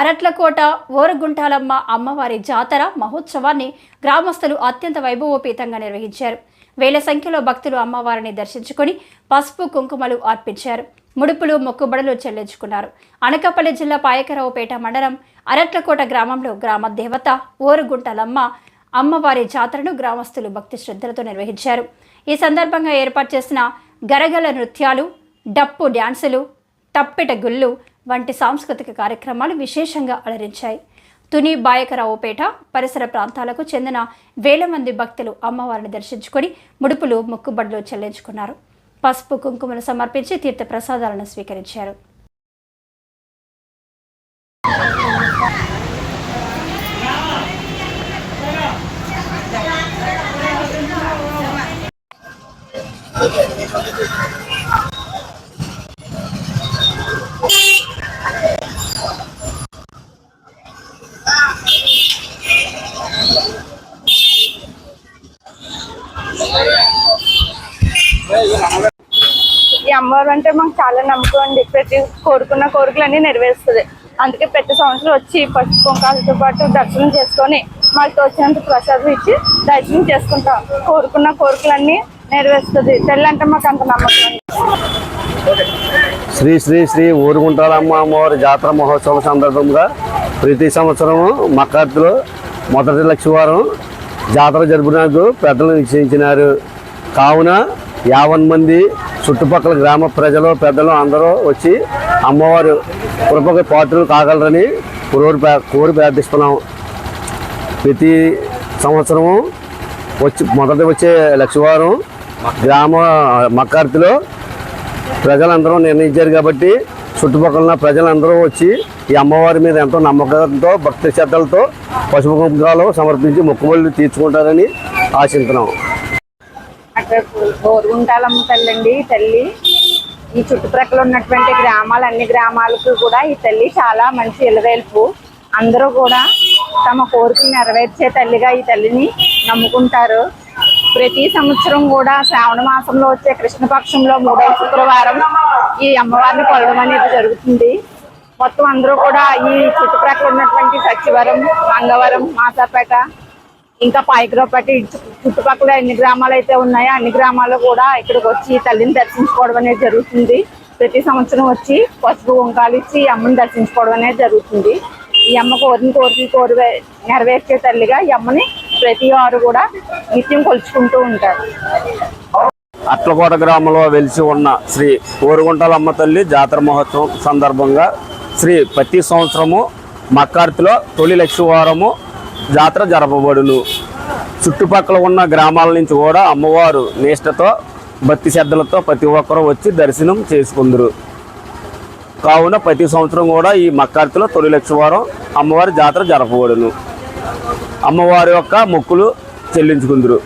అరట్లకోట ఓరగుంటాలమ్మ అమ్మవారి జాతర మహోత్సవాన్ని గ్రామస్తులు అత్యంత వైభవోపేతంగా నిర్వహించారు. వేల సంఖ్యలో భక్తులు అమ్మవారిని దర్శించుకొని పసుపు కుంకుమలు అర్పించారు. ముడుపులు మొక్కుబడులు చెల్లించుకున్నారు. అనకాపల్లి జిల్లా పాయకరావుపేట మండలం అరట్లకోట గ్రామంలో గ్రామ దేవత ఓరుగుంటలమ్మ అమ్మవారి జాతరను గ్రామస్తులు భక్తి శ్రద్ధలతో నిర్వహించారు. ఈ సందర్భంగా ఏర్పాటు చేసిన గరగల నృత్యాలు డప్పు డ్యాన్సులు తప్పెట గుళ్ళు వంటి సాంస్కృతిక కార్యక్రమాలు విశేషంగా అలరించాయి. తుని బాయకరావుపేట పరిసర ప్రాంతాలకు చెందిన వేల మంది భక్తులు అమ్మవారిని దర్శించుకొని ముడుపులు మొక్కుబడులు చెల్లించుకున్నారు. పసుపు కుంకుమను సమర్పించి తీర్థ ప్రసాదాలను స్వీకరించారు. ఈ అమ్మవారు అంటే మాకు చాలా నమ్మకం అండి. ప్రతి కోరుకున్న కోరికలన్నీ నెరవేరుస్తుంది. అందుకే ప్రతి సంవత్సరం వచ్చి పసుపు కుంకాలతో పాటు దర్శనం చేసుకొని మాకు తోచినంత ప్రసాదం ఇచ్చి దర్శనం చేసుకుంటాం. కోరుకున్న కోరికలన్నీ నెరవేరుస్తుంది. తల్లి అంటే మాకు అంత నమ్మకం అండి. శ్రీ శ్రీ శ్రీ ఊరుగుంటాలమ్మ అమ్మవారి జాతర మహోత్సవం సందర్భంగా ప్రతి సంవత్సరము మక్కర్తిలో మొదటి లక్షవారం జాతర జరుపునకు పెద్దలు నిశ్చయించినారు. కావున యావన్ మంది చుట్టుపక్కల గ్రామ ప్రజలు పెద్దలు అందరూ వచ్చి అమ్మవారు కృపకు పాత్రలు కాగలరని కోరి కోరి ప్రార్థిస్తున్నాం. ప్రతి సంవత్సరము వచ్చి మొదటి వచ్చే లక్షవారం గ్రామ మక్కార్తిలో ప్రజలందరూ నిర్ణయించారు కాబట్టి చుట్టుపక్కల ఉన్న ప్రజలందరూ వచ్చి ఈ అమ్మవారి మీద ఎంతో నమ్మకంతో భక్తి శ్రద్ధలతో పశుపు కుంకాలు సమర్పించి మొక్కుబడులు తీర్చుకుంటారని ఆశిస్తున్నాం అక్కడ గోరుగుంటాలమ్మ తల్లి అండి తల్లి. ఈ చుట్టుప్రక్కల ఉన్నటువంటి గ్రామాలు అన్ని గ్రామాలకు కూడా ఈ తల్లి చాలా మంచి ఇలవేల్పు. అందరూ కూడా తమ కోరికలు నెరవేర్చే తల్లిగా ఈ తల్లిని నమ్ముకుంటారు. ప్రతి సంవత్సరం కూడా శ్రావణ మాసంలో వచ్చే కృష్ణపక్షంలో మూడవ శుక్రవారం ఈ అమ్మవారిని కొలవడం అనేది జరుగుతుంది. మొత్తం అందరూ కూడా ఈ చుట్టుప్రక్కల ఉన్నటువంటి సచివరం మంగవరం మాసాపేట ఇంకా పాయకరావుపేట చుట్టుపక్కల ఎన్ని గ్రామాలు అయితే ఉన్నాయో అన్ని గ్రామాలు కూడా ఇక్కడికి వచ్చి తల్లిని దర్శించుకోవడం అనేది జరుగుతుంది. ప్రతి సంవత్సరం వచ్చి పసుపు కుంకాలు ఇచ్చి ఈ అమ్మని దర్శించుకోవడం అనేది జరుగుతుంది. ఈ అమ్మ కోరిని కోరిక కోరి నెరవేర్చే తల్లిగా ఈ అమ్మని ప్రతి వారు కూడా నిత్యం కొలుచుకుంటూ ఉంటారు. అట్లకోట గ్రామంలో వెలిసి ఉన్న శ్రీ ఊరుగుంటాలమ్మ తల్లి జాతర మహోత్సవం సందర్భంగా శ్రీ ప్రతి సంవత్సరము మక్కార్తిలో తొలి లక్షవారము జాతర జరపబడును. చుట్టుపక్కల ఉన్న గ్రామాల నుంచి కూడా అమ్మవారు నిష్టతో భక్తి శ్రద్ధలతో ప్రతి ఒక్కరూ వచ్చి దర్శనం చేసుకుందరు. కావున ప్రతి సంవత్సరం కూడా ఈ మక్కార్తిలో తొలి లక్షవారం అమ్మవారి జాతర జరపబడును. అమ్మవారి యొక్క మొక్కులు చెల్లించుకుందరు.